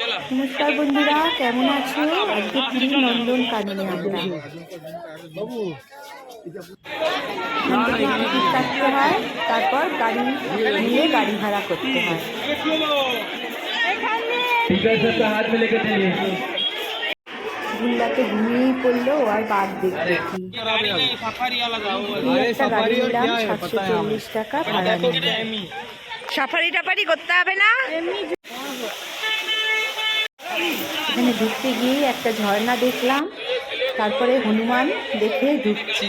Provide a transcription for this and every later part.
নমস্কার বন্ধুরা কেমন আছো? আজকে ফিরি নন্দন কাননে আমরা। টিকিট হয় তারপর গাড়ি নিয়ে গাড়ি ভাড়া করতে হয়। ঘুমিয়েই পড়ল আর বাদ দেখতে গাড়ি নিলাম সাতশো চল্লিশ টাকা ভাড়া নিলাম সাফারি টাফারি করতে হবে না? এখানে ঢুকতে গিয়ে একটা ঝর্ণা দেখলাম। তারপরে হনুমান দেখে ঢুকছি।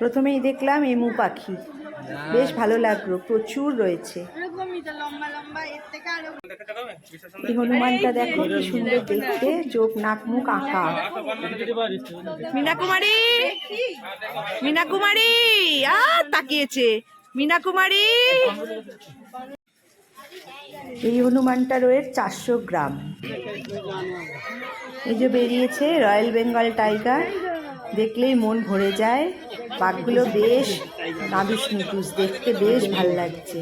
প্রথমেই দেখলাম এমু পাখি। বেশ ভালো লাগল, প্রচুর রয়েছে। এই হনুমানটা দেখো, কি সুন্দর দেখতে, চোখ, নাক, মুখ আঁকা মিনা কুমারী মিনা কুমারী তাকিয়েছে। মিনা কুমারী এই হনুমানটা রয়েছে চারশো গ্রাম। এই যে বেরিয়েছে রয়্যাল বেঙ্গল টাইগার, দেখলেই মন ভরে যায়। বাঘগুলো বেশ নাদুস নুতুস দেখতে বেশ ভালো লাগছে।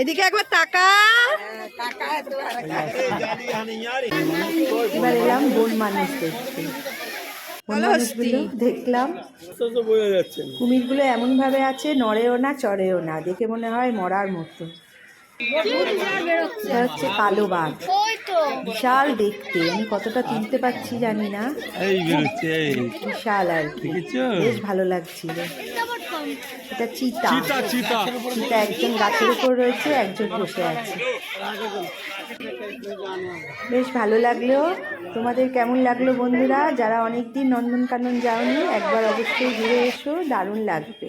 এদিকে একবার তাকা। এবার এলাম বন মানুষ দেখতে বন মানুষগুলো দেখলাম কুমিরগুলো এমন ভাবে আছে নড়েও না চড়েও না দেখে মনে হয় মরার মতো। এটা হচ্ছে কালো বাঘ। বিশাল দেখতে আমি কতটা তুলতে পারছি জানি না। বিশাল আর কি। বেশ ভালো লাগছিল। এটা চিতা। চিতা একজন গাছের উপর রয়েছে একজন বসে আছে। বেশ ভালো লাগল। তোমাদের কেমন লাগল বন্ধুরা? যারা অনেক অনেকদিন নন্দনকানন যাওনি, একবার অবশ্যই ঘুরে এসো, দারুণ লাগবে।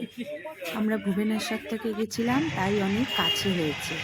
আমরা ভুবনেশ্বর থেকে গেছিলাম, তাই অনেক কাছে হয়েছে।